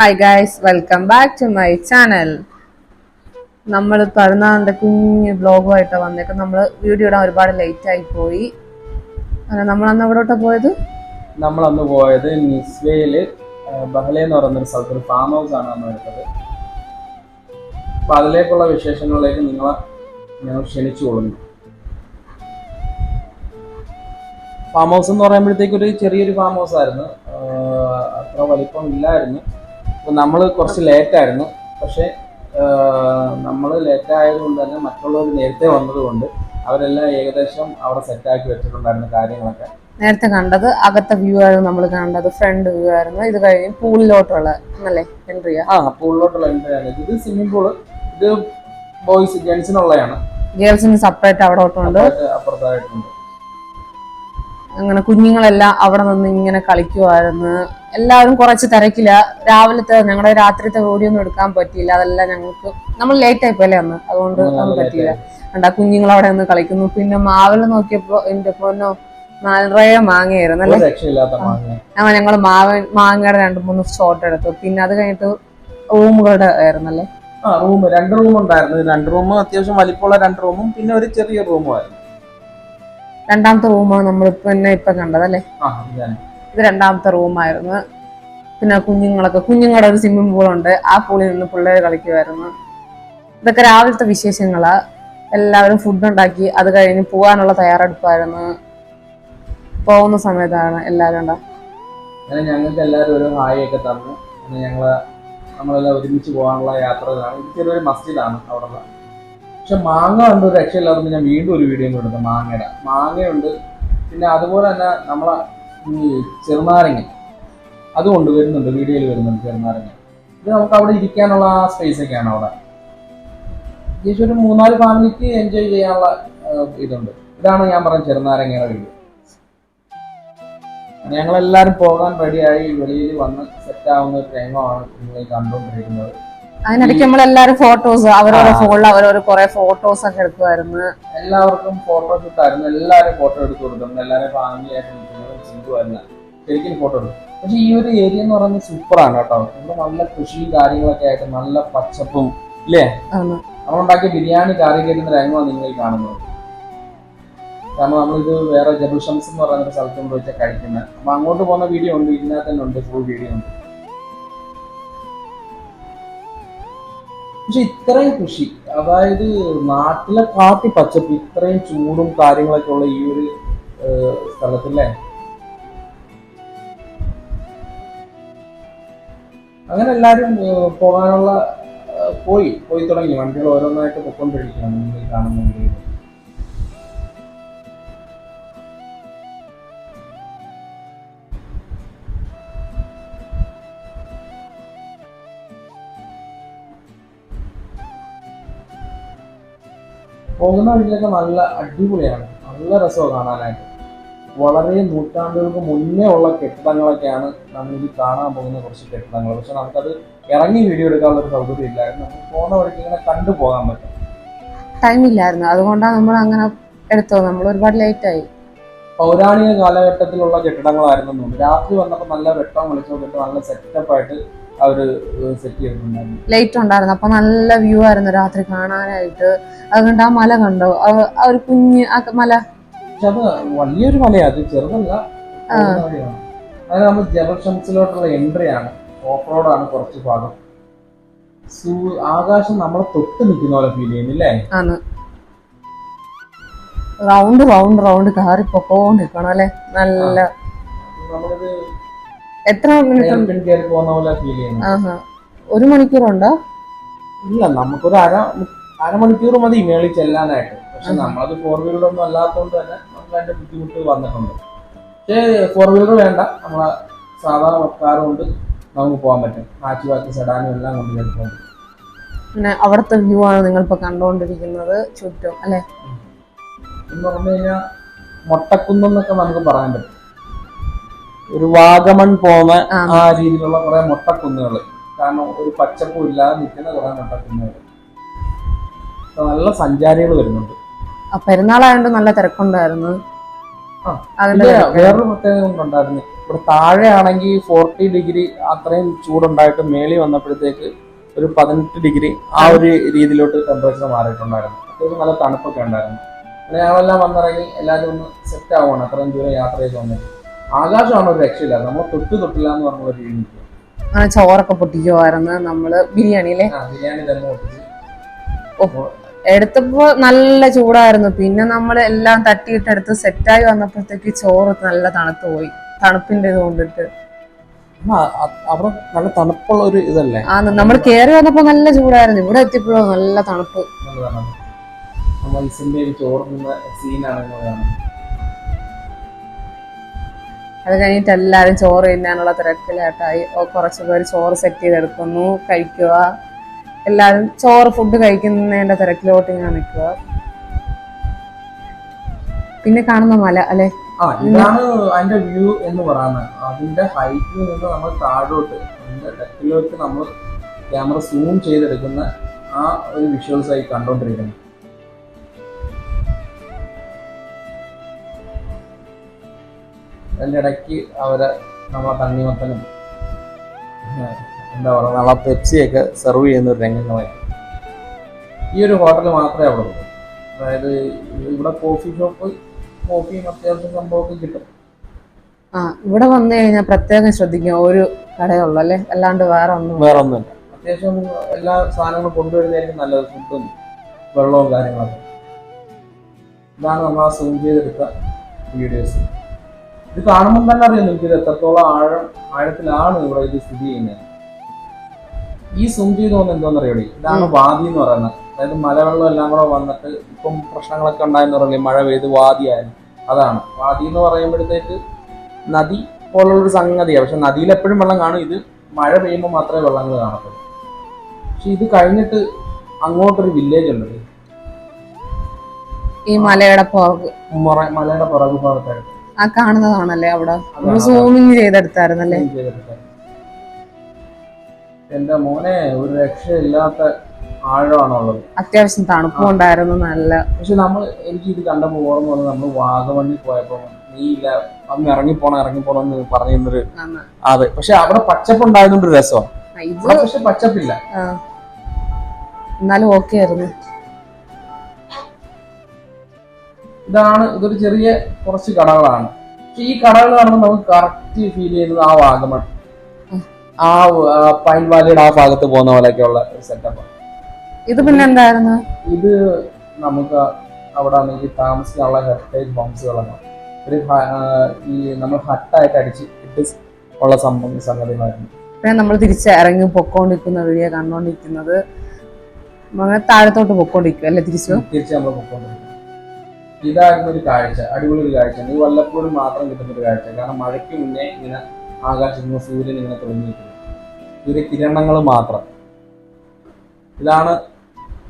Hi guys welcome back to my channel നമ്മൾ പറഞ്ഞാൽ കുഞ്ഞ് ബ്ലോഗുമായിട്ട് വന്നേക്കും. നമ്മൾ വീഡിയോ ഇടാൻ ഒരുപാട് ലേറ്റ് ആയി പോയി. നമ്മൾ അന്ന് എവിടോട്ടാ പോയത്? നമ്മൾ അന്ന് പോയത് നിസ്വയിൽ ബഹല എന്ന് പറയുന്ന സ്ഥലത്ത് ഒരു ഫാം ഹൗസ് ആണ് നമ്മൾ എടുത്തത്. അപ്പൊ അതിലേക്കുള്ള വിശേഷങ്ങളിലേക്ക് നിങ്ങളെ ഞങ്ങൾ ക്ഷണിച്ചു കൊള്ളുന്നു. ഫാം ഹൗസ് എന്ന് പറയുമ്പോഴത്തേക്കൊരു ചെറിയൊരു ഫാം ഹൗസ് ആയിരുന്നു. അത്ര വലിപ്പം ഇല്ലായിരുന്നു. അപ്പൊ നമ്മൾ കുറച്ച് ലേറ്റ് ആയിരുന്നു. പക്ഷെ നമ്മൾ ലേറ്റ് ആയതുകൊണ്ട് തന്നെ മറ്റുള്ളവർ നേരത്തെ വന്നതുകൊണ്ട് അവരെല്ലാം ഏകദേശം അവിടെ സെറ്റാക്കി വെച്ചിട്ടുണ്ടായിരുന്ന കാര്യങ്ങളൊക്കെ. നേരത്തെ കണ്ടത് അകത്തെ വ്യൂ ആയിരുന്നു നമ്മൾ കണ്ടത് ഫ്രണ്ട് വ്യൂ ആയിരുന്നു. ഇത് കഴിഞ്ഞ് പൂളിലോട്ടുള്ള അല്ലേ എൻട്രി ആ? പൂളിലോട്ടുള്ള എൻട്രി ആണ്. ഇത് സ്വിമ്മിംഗ് പൂൾ ഇത് ബോയ്സ് ജെന്റ്സിനുള്ളതാണ് ഗേൾസിന് സെപ്പറേറ്റ് അവിടെ ഉണ്ട് അപ്പുറത്ത് അപ്പുറത്തായിട്ടുണ്ട്. അങ്ങനെ കുഞ്ഞുങ്ങളെല്ലാം അവിടെ നിന്ന് ഇങ്ങനെ കളിക്കുമായിരുന്നു എല്ലാവരും കുറച്ച് തിരക്കില്ല രാവിലത്തെ ഞങ്ങളുടെ രാത്രിത്തെ ഓടിയൊന്നും എടുക്കാൻ പറ്റിയില്ല. അതെല്ലാം ഞങ്ങൾക്ക് നമ്മൾ ലേറ്റ് ആയിപ്പോയല്ലേ അന്ന്. അതുകൊണ്ട് അത് പറ്റിയില്ല. കണ്ടാ കുഞ്ഞുങ്ങൾ അവിടെ നിന്ന് കളിക്കുന്നു. പിന്നെ മാവിൽ നോക്കിയപ്പോ എന്റെ പൊന്നോ നിറയെ മാങ്ങയായിരുന്നു അല്ലേ? ഞങ്ങൾ ഞങ്ങൾ മാവ മാങ്ങയുടെ രണ്ട് മൂന്ന് ഷോട്ട് എടുത്തു. പിന്നെ അത് കഴിഞ്ഞിട്ട് റൂമുകളുടെ ആയിരുന്നല്ലേ? റൂം. രണ്ട് റൂം ഉണ്ടായിരുന്നു. രണ്ട് റൂം അത്യാവശ്യം വലിപ്പമുള്ള രണ്ട് റൂമും പിന്നെ ഒരു ചെറിയ റൂമും ആയിരുന്നു. രണ്ടാമത്തെ റൂമാണ് നമ്മൾ തന്നെ ഇപ്പൊ കണ്ടതല്ലേ ഇത് രണ്ടാമത്തെ റൂമായിരുന്നു പിന്നെ കുഞ്ഞുങ്ങളൊക്കെ കുഞ്ഞുങ്ങളുടെ ഒരു സ്വിമ്മിംഗ് ഉണ്ട്. ആ പൂളിൽ നിന്ന് പിള്ളേർ കളിക്കുമായിരുന്നു ഇതൊക്കെ രാവിലത്തെ വിശേഷങ്ങളാ. എല്ലാവരും ഫുഡ് ഉണ്ടാക്കി അത് കഴിഞ്ഞ് പോകാനുള്ള തയ്യാറെടുപ്പായിരുന്നു. പോകുന്ന സമയത്താണ് എല്ലാവരും ഉണ്ടാ ഞങ്ങൾക്ക് എല്ലാവരും ഒരു ഹായ് ഒക്കെ തന്നു. ഞങ്ങൾ നമ്മളെല്ലാം ഒരുമിച്ച് പോകാനുള്ള യാത്രകളാണ്. ഇത് ചെറിയൊരു മസ്ജിദാണ് അവിടെ പക്ഷെ മാങ്ങ ഉണ്ട് ഒരു രക്ഷയില്ലാതെ ഞാൻ വീണ്ടും ഒരു വീഡിയോ കൊടുത്തു മാങ്ങയുടെ. മാങ്ങയുണ്ട്. പിന്നെ അതുപോലെ തന്നെ നമ്മളെ ഈ ചെറുനാരങ്ങ. അതുകൊണ്ട് ഉണ്ട് വരുന്നുണ്ട്. വീഡിയോയിൽ വരുന്നുണ്ട് ചെറുനാരങ്ങ. ഇത് നമുക്ക് അവിടെ ഇരിക്കാനുള്ള ആ സ്പേസ് ഒക്കെയാണ് അവിടെ. ഏകദേശം ഒരു മൂന്നാൽ ഫാമിലിക്ക് എൻജോയ് ചെയ്യാനുള്ള ഇതുണ്ട്. ഇതാണ് ഞാൻ പറഞ്ഞ ചെറുനാരങ്ങയുടെ വീഡിയോ ഞങ്ങളെല്ലാവരും പോകാൻ റെഡിയായി വെളിയിൽ വന്ന് സെറ്റ് ആവുന്ന ഒരു ടൈമാണ് നിങ്ങൾ കണ്ടുകൊണ്ടിരിക്കുന്നത്. അതിനിടയ്ക്ക് നമ്മൾ എല്ലാവരും ഫോട്ടോസ് അവരവരുടെ ആ. ഫോണിൽ അവരോട് കുറെ ഫോട്ടോസ് ഒക്കെ എടുക്കുമായിരുന്നു എല്ലാവർക്കും ഫോട്ടോസ് ഷൂട്ട് ആയിരുന്നു എല്ലാവരും ഫോട്ടോ എടുത്തു കൊടുക്കുന്നു എല്ലാവരും ഫാമിലി ആയിട്ട് നിൽക്കുന്നതും ശരിക്കും ഫോട്ടോ എടുക്കും പക്ഷെ ഈ ഒരു ഏരിയ എന്ന് പറയുന്നത് സൂപ്പറാണ് കേട്ടോ. ഇവിടെ നല്ല കൃഷിയും കാര്യങ്ങളൊക്കെ ആയിട്ട് നല്ല പച്ചപ്പും ഇല്ലേ. നമ്മളുണ്ടാക്കിയ ബിരിയാണി കറി കയറ്റുന്ന രംഗമാണ് നിങ്ങൾ കാണുന്നത്. കാരണം നമ്മളിത് വേറെ ജബുൽ ഷംസ് എന്ന് പറയുന്ന സ്ഥലത്ത് വെച്ചാൽ കഴിക്കുന്നത് അപ്പൊ അങ്ങോട്ട് പോകുന്ന വീഡിയോ ഉണ്ട് ഇതിനകത്ത് തന്നെ ഉണ്ട് ഫുൾ വീഡിയോ ഉണ്ട്. പക്ഷെ ഇത്രയും കൃഷി അതായത് നാട്ടിലെ കാട്ടി പച്ചപ്പ് ഇത്രയും ചൂടും കാര്യങ്ങളൊക്കെ ഉള്ള ഈ ഒരു സ്ഥലത്തില്ലേ? അങ്ങനെ എല്ലാരും പോകാനുള്ള പോയി പോയി തുടങ്ങി. വണ്ടികൾ ഓരോന്നായിട്ട് പൊക്കൊണ്ടിരിക്കുകയാണ് നിങ്ങൾ കാണുന്നുണ്ട്. പോകുന്ന വഴിയിലൊക്കെ നല്ല അടിപൊളിയാണ്. നല്ല രസമാണ് കാണാനായിട്ട്. വളരെ നൂറ്റാണ്ടുകൾക്ക് മുന്നേ ഉള്ള കെട്ടിടങ്ങളൊക്കെയാണ് നമ്മൾ ഇത് കാണാൻ പോകുന്ന കുറച്ച് കെട്ടിടങ്ങൾ. പക്ഷെ നമുക്കത് ഇറങ്ങി വീഡിയോ എടുക്കാനുള്ള ഒരു സൗകര്യം ഇല്ലായിരുന്നു. നമുക്ക് പോകുന്ന വഴിക്ക് ഇങ്ങനെ കണ്ടു പോകാൻ പറ്റും. ടൈം ഇല്ലായിരുന്നു. അതുകൊണ്ടാണ് നമ്മൾ അങ്ങനെ എടുത്തോ നമ്മൾ ഒരുപാട് ലേറ്റ് ആയി. പൗരാണിക കാലഘട്ടത്തിലുള്ള കെട്ടിടങ്ങളായിരുന്നു രാത്രി വന്നപ്പോൾ നല്ല വെട്ടം വെളിച്ചമൊക്കെ ഇട്ട് നല്ല സെറ്റപ്പ് ആയിട്ട് അവർ സെറ്റ് ചെയ്തിട്ടുണ്ടായിരുന്നു. ലൈറ്റ് ഉണ്ടായിരുന്നു. അപ്പൊ നല്ല വ്യൂ ആയിരുന്നു രാത്രി കാണാനായിട്ട്. അതുകൊണ്ട് ആ മല കണ്ടോ. ആ- ഒരു കുഞ്ഞ് ആ മല. പക്ഷെ അത് വലിയൊരു മലയാണ് അത് ചെറുതല്ല. അത് നമ്മൾ ജബൽ ഷംസിലോട്ടുള്ള എൻട്രി ആണ് ഓഫ് റോഡാണ് കുറച്ച് ഭാഗം. സൂ ആകാശം നമ്മളെ തൊട്ട് നിൽക്കുന്ന പോലെ ഫീൽ ചെയ്യുന്നില്ലേ? ആണ്. റൗണ്ട് റൗണ്ട് റൗണ്ട് കാറി പൊക്കോണ്ടിരിക്കണം അല്ലെ? നല്ല നമ്മളിത് എത്ര മിനിറ്റ് ഒരു മണിക്കൂറുണ്ടോ? ഇല്ല നമുക്കൊരു അര അരമണിക്കൂർ മതി മേളിൽ ചെല്ലാനായിട്ട്. പക്ഷെ നമ്മളത് ഫോർ വീലറൊന്നും അല്ലാത്തതുകൊണ്ട് തന്നെ നമുക്ക് അതിന്റെ ബുദ്ധിമുട്ട് വന്നിട്ടുണ്ട്. പക്ഷേ ഫോർ വീലർ വേണ്ട. നമ്മളെ സാധാ കാർ കൊണ്ട് നമുക്ക് പോകാൻ പറ്റും. മാറ്റി ബാക്കി സെഡാനും എല്ലാം കൊണ്ട് പറ്റും പിന്നെ അവിടുത്തെ വ്യൂ ആണ് നിങ്ങൾ ഇപ്പൊ കണ്ടുകൊണ്ടിരിക്കുന്നത് ചുറ്റും അല്ലേ? എന്ന് പറഞ്ഞു കഴിഞ്ഞാൽ മൊട്ടക്കുന്നൊക്കെ നമുക്ക് പറയാൻ പറ്റും. ഒരു വാഗമൺ പോകുന്ന ആ. രീതിയിലുള്ള കുറെ മുട്ടക്കുന്നുകൾ കാരണം ഒരു പച്ചപ്പും ഇല്ലാതെ നിൽക്കുന്ന കുറെ മുട്ടക്കുന്നുകൾ നല്ല സഞ്ചാരികൾ വരുന്നുണ്ട്. പെരുന്നാളായതുകൊണ്ട് നല്ല തിരക്കുണ്ടായിരുന്നു. വേറൊരു പ്രത്യേകത ഉണ്ടായിരുന്നു ഇവിടെ താഴെയാണെങ്കിൽ ഫോർട്ടി ഡിഗ്രി അത്രയും ചൂടുണ്ടായിട്ട് മേളി വന്നപ്പോഴത്തേക്ക് ഒരു പതിനെട്ട് ഡിഗ്രി ആ ഒരു രീതിയിലോട്ട് ടെമ്പറേച്ചർ മാറിയിട്ടുണ്ടായിരുന്നു. അത്യാവശ്യം നല്ല തണുപ്പൊക്കെ ഉണ്ടായിരുന്നു. പിന്നെ ഞങ്ങളെല്ലാം വന്നിറങ്ങി എല്ലാവരും ഒന്ന് സെറ്റ് ആവുകയാണ് അത്രയും ദൂരം യാത്ര ചെയ്ത് വന്നിട്ട്. ആകാശമാണ് ഒരു രക്ഷയില്ല? നമ്മൾ തൊട്ട് തൊട്ടില്ല എന്ന് പറഞ്ഞ ഒരു രീതി ആ ചോറൊക്കെ പൊട്ടിക്കുമായിരുന്നു നമ്മൾ ബിരിയാണി ആ ബിരിയാണി തന്നെ പൊട്ടിച്ച്. എടുത്തപ്പോ നല്ല ചൂടായിരുന്നു. പിന്നെ നമ്മൾ എല്ലാം തട്ടിയിട്ട് എടുത്ത് സെറ്റായി വന്നപ്പോഴത്തേക്ക് ചോറ് നല്ല തണുത്ത് പോയി. തണുപ്പിന്റെ ഇത് കൊണ്ടിട്ട്. അവിടെ നല്ല തണുപ്പുള്ള ഒരു ഇതല്ലേ? ആ നമ്മൾ കേറി വന്നപ്പോ നല്ല ചൂടായിരുന്നു. ഇവിടെ എത്തിയപ്പോഴോ നല്ല തണുപ്പ്. ഒരു സീനാണ് അത് കഴിഞ്ഞിട്ട് എല്ലാവരും ചോറ് തിന്നാനുള്ള തിരക്കിലായിട്ടായി കുറച്ച് പേര് ചോറ് സെറ്റ് ചെയ്തെടുക്കുന്നു കഴിക്കുക. എല്ലാവരും ചോറ് ഫുഡ് കഴിക്കുന്നതിന്റെ തിരക്കിലോട്ട് ഇങ്ങനെ നിൽക്കുക. പിന്നെ കാണുന്ന മല അല്ലെ? ഇതാണ് അതിന്റെ വ്യൂ എന്ന് പറയുന്നത്. അതിന്റെ ഹൈറ്റിൽ നിന്ന് നമ്മൾ താഴോട്ട് അതിന്റെ ഡെക്കിലോട്ട് നമ്മൾ ക്യാമറ സൂം ചെയ്തെടുക്കുന്ന ആ ഒരു വിഷ്വൽസ് ആയി കണ്ടോണ്ടിരിക്കുന്നത് അതിന്റെ ഇടയ്ക്ക് അവരെ നമ്മളെ തണ്ണിമത്തനും എന്താ പറയുക നമ്മളെ പെപ്സിയൊക്കെ സെർവ് ചെയ്യുന്ന ഒരു രംഗങ്ങളായി ഈ ഒരു ഹോട്ടൽ മാത്രമേ അവിടെ ഉള്ളൂ. അതായത് ഇവിടെ കോഫി ഷോപ്പ് കോഫിയും അത്യാവശ്യം സംഭവമൊക്കെ കിട്ടും. ആ ഇവിടെ വന്നു കഴിഞ്ഞാൽ പ്രത്യേകം ശ്രദ്ധിക്കും ഒരു കടയുള്ളൂ അല്ലേ? അല്ലാണ്ട് വേറെ ഒന്നും വേറെ ഒന്നുമില്ല അത്യാവശ്യം എല്ലാ സാധനങ്ങളും കൊണ്ടുവരുന്നതായിരിക്കും നല്ലത് ഫുഡും വെള്ളവും കാര്യങ്ങളൊക്കെ. ഇതാണ് നമ്മൾ ആ സൂം ചെയ്തെടുത്ത വീഡിയോസ് ഇത് കാണുമ്പോൾ തന്നെ അറിയാം നിങ്ങൾക്ക് ഇത് എത്രത്തോളം ആഴം ആഴത്തിലാണ് ഇവിടെ ഇത് സ്ഥിതി ചെയ്യുന്നത്. ഈ സൂം ചെയ്ത് പോകുന്നത് എന്തോന്ന് അറിയണേ ഇതാണ് വാദി എന്ന് പറയുന്നത്. അതായത് മലവെള്ളം എല്ലാം കൂടെ വന്നിട്ട് ഇപ്പം പ്രശ്നങ്ങളൊക്കെ ഉണ്ടായെന്ന് പറയില്ലേ മഴ പെയ്ത് വാദിയായാലും അതാണ്. വാദി എന്ന് പറയുമ്പോഴത്തേക്ക് നദി പോലുള്ളൊരു സംഗതിയാണ് പക്ഷെ നദിയിൽ എപ്പോഴും വെള്ളം കാണും. ഇത് മഴ പെയ്യുമ്പോൾ മാത്രമേ വെള്ളങ്ങൾ കാണത്തുള്ളൂ. പക്ഷെ ഇത് കഴിഞ്ഞിട്ട് അങ്ങോട്ടൊരു വില്ലേജ് ഉണ്ട് ഈ മലയുടെ പുറക്. മലയുടെ പുറകു ഭാഗത്തായിട്ട്. ആ കാണുന്നതാണല്ലേ അവിടെ? സൂമിങ് ചെയ്തെടുത്തായിരുന്നല്ലേ. എന്റെ മോനെ ഒരു രക്ഷയില്ലാത്ത ആഴമാണുള്ളത്. അത്യാവശ്യം തണുപ്പും ഉണ്ടായിരുന്നു നല്ല. പക്ഷെ നമ്മൾ എനിക്ക് ഇത് കണ്ടപ്പോൾ ഓർമ്മ വന്നത് നമ്മൾ വാഗമണ്ണിൽ പോയപ്പോ നീ ഇല്ല അന്ന് ഇറങ്ങി പോണം എന്ന് പറഞ്ഞിരുന്നൊരു. അതെ. പക്ഷെ അവിടെ പച്ചപ്പ് ഉണ്ടായതുകൊണ്ട് രസമാണ്. പക്ഷെ പച്ചപ്പില്ല. എന്നാലും ഓക്കെ ആയിരുന്നു. ഇതാണ് ഇതൊരു ചെറിയ കുറച്ച് കടകളാണ്. പക്ഷെ ഈ കടകൾ കാണുമ്പോൾ നമുക്ക് കറക്റ്റ് ഫീൽ ചെയ്യുന്നത് ആ വാഗമൺ. ആ പൈൻ വാലിയുടെ ആ ഭാഗത്ത് പോകുന്ന പോലെയൊക്കെയുള്ള സെറ്റപ്പ് ഇത് പിന്നെ എന്തായിരുന്നു? ഇത് നമുക്ക് അവിടെ ആണെങ്കിൽ താമസിക്കാനുള്ള ഹെറിറ്റേജ് ഹോംസുകളാണ് ഒരു ഈ നമ്മൾ ഹട്ടായിട്ട് അടിച്ച് ഇട്ട് ഉള്ള സംഭവം സംഗതികളായിരുന്നു. പിന്നെ നമ്മൾ തിരിച്ച് ഇറങ്ങി പൊക്കോണ്ടിരിക്കുന്ന വീഡിയോ കണ്ടോണ്ടിരിക്കുന്നത്. അങ്ങനെ താഴത്തോട്ട് പൊക്കോണ്ടിരിക്കും അല്ലെ തിരിച്ചു? തിരിച്ച് നമ്മൾ പൊക്കോണ്ടിരിക്കുന്നത് ഇതായിരുന്നു ഒരു കാഴ്ച അടിപൊളി ഒരു കാഴ്ചയാണ് ഇത് വല്ലപ്പോഴും മാത്രം കിട്ടുന്ന ഒരു കാഴ്ച. കാരണം മഴയ്ക്ക് മുന്നേ ഇങ്ങനെ ആകാശത്ത് നിന്ന് സൂര്യൻ ഇങ്ങനെ തെളിഞ്ഞു നിൽക്കുന്നു സൂര്യകിരണങ്ങൾ മാത്രം. ഇതാണ്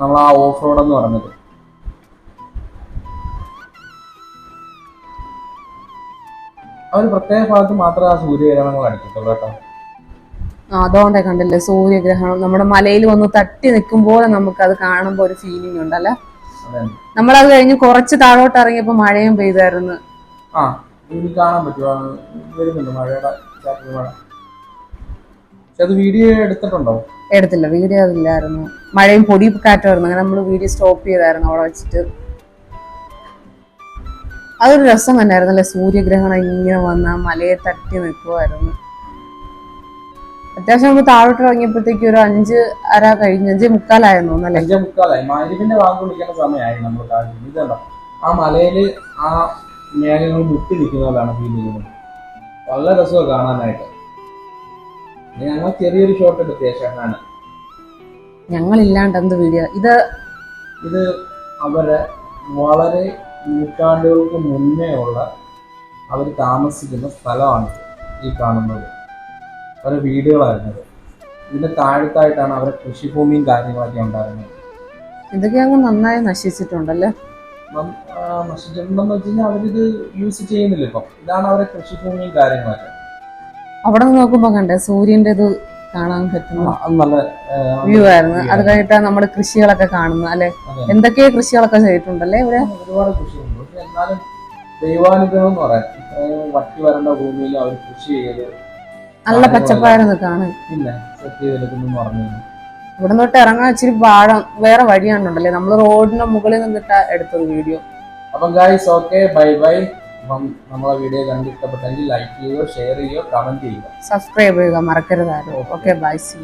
നമ്മൾ ആ ഓഫ് റോഡ് എന്ന് പറഞ്ഞത് ആ ഒരു പ്രത്യേക ഭാഗത്ത് മാത്രമേ ആ സൂര്യകിരണങ്ങൾ അടിക്കത്തുള്ളൂ കേട്ടോ. അതുകൊണ്ടേ കണ്ടില്ലേ സൂര്യഗ്രഹണം. നമ്മുടെ മലയിൽ വന്ന് തട്ടി നിൽക്കുമ്പോൾ നമുക്ക് അത് കാണുമ്പോൾ ഒരു ഫീലിംഗ് ഉണ്ടല്ലേ? നമ്മളത് കഴിഞ്ഞ് കുറച്ച് താഴോട്ട് ഇറങ്ങിയപ്പോ മഴയും പെയ്തായിരുന്നു. ആ ഇനി കാണാൻ പറ്റുമോ വരുന്നുണ്ട് മഴയുടെ ചാറ്റൽ മഴ. പക്ഷെ അത് വീഡിയോ എടുത്തിട്ടുണ്ടോ? എടുത്തില്ല വീഡിയോ അതില്ലായിരുന്നു. മഴയും പൊടി കാറ്റായിരുന്നു അങ്ങനെ നമ്മൾ വീഡിയോ സ്റ്റോപ്പ് ചെയ്തായിരുന്നു അവിടെ വെച്ചിട്ട്. അതൊരു രസം തന്നെയായിരുന്നു അല്ലെ സൂര്യഗ്രഹണം ഇങ്ങനെ വന്ന മലയെ തട്ടി നിൽക്കുമായിരുന്നു അത്യാവശ്യം നമ്മൾ താഴോട്ട് ഇറങ്ങിയപ്പോഴത്തേക്ക് ഒരു അഞ്ച് അര കഴിഞ്ഞ് അഞ്ച് മുക്കാലായിരുന്നു അല്ലേ? അഞ്ചേ മുക്കാലായി. മാരിവിന്റെ വാങ്ങി വിളിക്കേണ്ട സമയമായി നമ്മൾ ഇതല്ല ആ മലയിൽ ആ മേഘങ്ങൾ മുട്ടി നിൽക്കുന്ന പോലാണ് ഫീൽ ചെയ്യുന്നത്. വളരെ രസമാണ് കാണാനായിട്ട്. ഞങ്ങൾ ചെറിയൊരു ഷോട്ട് എടുത്ത് യേശാണ് ഞങ്ങളില്ലാണ്ട് എന്ത് വീഡിയോ ഇത് ഇത് അവരെ വളരെ നൂറ്റാണ്ടുകൾക്ക് മുന്നേ ഉള്ള അവർ താമസിക്കുന്ന സ്ഥലമാണ് ഈ കാണുന്നത്. അവരുടെ വീടുകളായിരുന്നത് ഇതിന്റെ താഴത്തായിട്ടാണ് അവരുടെ കൃഷിഭൂമിയും കാര്യങ്ങളൊക്കെ ഉണ്ടായിരുന്നത്. ഇതൊക്കെ അങ്ങ് നന്നായി നശിച്ചിട്ടുണ്ടല്ലേ? നശിച്ചിട്ടുണ്ടെന്ന് വെച്ച് കഴിഞ്ഞാൽ അവരിത് യൂസ് ചെയ്യുന്നില്ല ഇപ്പം. ഇതാണ് അവരുടെ കൃഷിഭൂമിയും കാര്യങ്ങളൊക്കെ. അവിടെ നിന്ന് നോക്കുമ്പോ കണ്ടേ സൂര്യന്റെ ഇത് കാണാൻ പറ്റുന്ന നല്ല വ്യൂ ആയിരുന്നു. അത് കഴിഞ്ഞിട്ടാ നമ്മുടെ കൃഷികളൊക്കെ കാണുന്നത് അല്ലെ. എന്തൊക്കെ കൃഷികളൊക്കെ ചെയ്തിട്ടുണ്ടല്ലേ ഇവിടെ? ഒരുപാട് കൃഷിയുണ്ട് പക്ഷെ എന്നാലും ദൈവാനുഗ്രഹം എന്ന് പറയാം. വട്ടി വറ്റി വരേണ്ട ഭൂമിയിൽ അവർ കൃഷി ചെയ്ത് നല്ല പച്ചപ്പായിരുന്നു കാണാൻ. ഇവിടെ തൊട്ട് ഇറങ്ങാൻ ഇച്ചിരി വാഴം വേറെ വഴിയാണുണ്ടല്ലേ? നമ്മൾ റോഡിന്റെ മുകളിൽ നിന്നിട്ടാ എടുത്തത് വീഡിയോ. അപ്പം ഗായ്സ് ഓക്കെ ബൈ ബൈ അപ്പം നമ്മളെ വീഡിയോ കണ്ടിഷ്ടപ്പെട്ടെങ്കിൽ ലൈക്ക് ചെയ്യുക ഷെയർ ചെയ്യുക. കമന്റ് ചെയ്യുക സബ്സ്ക്രൈബ് ചെയ്യുക മറക്കരുതായിരുന്നു ഓക്കെ ബൈ സി